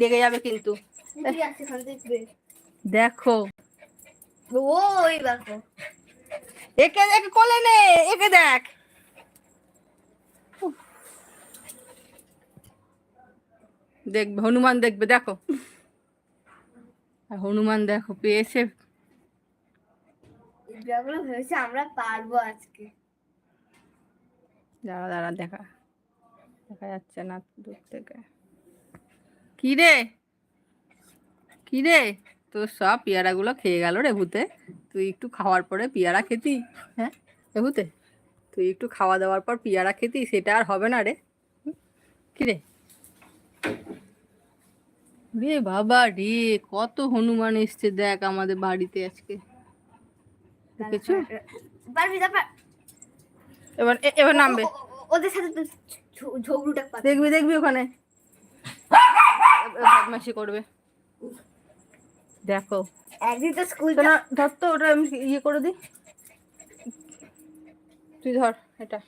লেগে যাবে কিন্তু। দেখো। ওই দেখো। একে একে কোলে নে একে দেখ। দেখবে হনুমান দেখবে দেখো। আর হনুমান দেখো পেয়েছে। ভেবেছি আমরা পারব আজকে। দাঁড়া দাঁড়া দেখা। দেখা যাচ্ছে না দূর থেকে। কি রে কি রে তোর সব পেয়ারাগুলো খেয়ে গেল রে ভূতে। তুই একটু খাওয়ার পরে পেয়ারা খেতি হ্যাঁ? ভূতে তুই একটু খাওয়া দাওয়ার পর পেয়ারা খেতি সেটা আর হবে না রে। হুম? কি রে রে বাবা রে কত হনুমান এসছে দেখ আমাদের বাড়িতে আজকে। পার- এবার এবার নামবে। ওদের সাথে দেখবি দেখবি ওখানে। করবে। দেখো। একদিন তো স্কুল না ধর তো ওটা আমি ইয়ে করে দিই। তুই ধর এটা।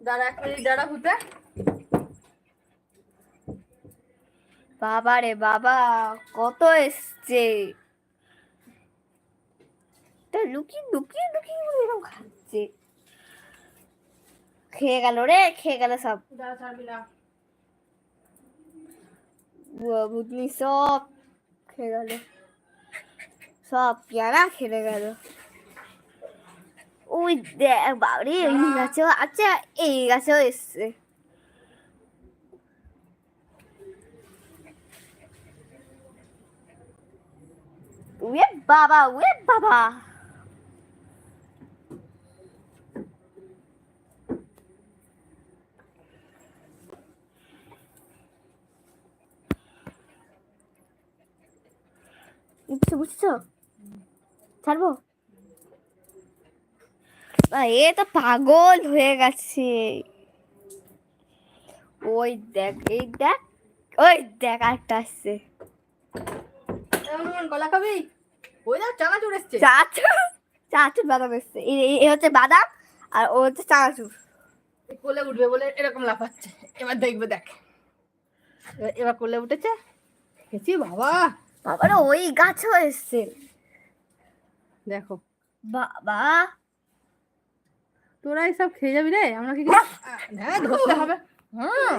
দাঁড়া এক মিনিট দাঁড়া ভূতে। বাবা রে বাবা কত এসছে। তা লুকিয়ে লুকিয়ে লুকিয়ে এরকম খাচ্ছে। খেয়ে গেল রে খেয়ে গেল সব। বুদনি সব খেয়ে গেল। সব পেয়ারা খেলে গেল। ওই দেখ বাবরে এই গাছেও আচ্ছা এই গাছেও এসছে। উয়ে বাবা উয়ে বাবা। বুঝছ বুঝছ? ছাড়বো? এ তো পাগল হয়ে গেছে। ওই দেখ এই দেখ ওই দেখ আরেকটা আসছে। এ খাবি? ওই দেখ চানাচুর এসছে। বাদাম এসছে। এই হচ্ছে বাদাম আর ও হচ্ছে চানাচুর। কোলে উঠবে বলে এরকম লাফাচ্ছে। এবার দেখবে দেখ। এবার- এবার কোলে উঠেছে। গেছি বাবা! বাবার ওই গাছও এসছে। দেখো। বাবা। তোরা এসব খেয়ে যাবি রে? আমরা কি হ্যাঁ ধরতে হবে। হ্যাঁ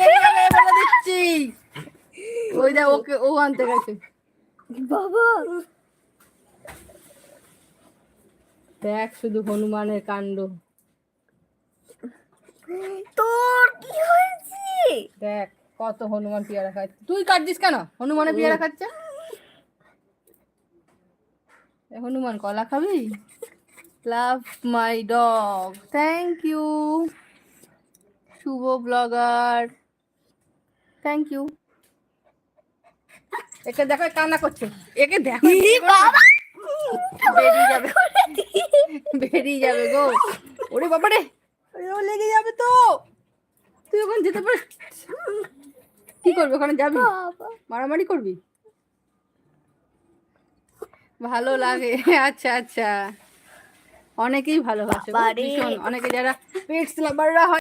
লেগে বলে দিচ্ছি। ওই দেখ ওকে ও আনতে গেছে। বাবা। দেখ শুধু হনুমানের কাণ্ড। তোর কি হয়েছে? দেখ কত হনুমান পেয়ারা খাচ্ছে। তুই কাটছিস কেন? হনুমানের পেয়ারা খাচ্ছে? হনুমান কলা খাবি? Love my dog thank you Shubho blogger thank you একে দেখো কান্না করছে। একে দেখো বেরিয়ে যাবে। বেরিয়ে যাবে গো। ওরে বাবা রে ও লেগে যাবে তো। তুই ওখানে যেতে পারিস কি করবি ওখানে যাবি? মারামারি করবি? ভালো লাগে। আচ্ছা আচ্ছা। অনেকেই ভালোবাসে। ভীষণ। অনেকে যারা পেটস লাভাররা হয়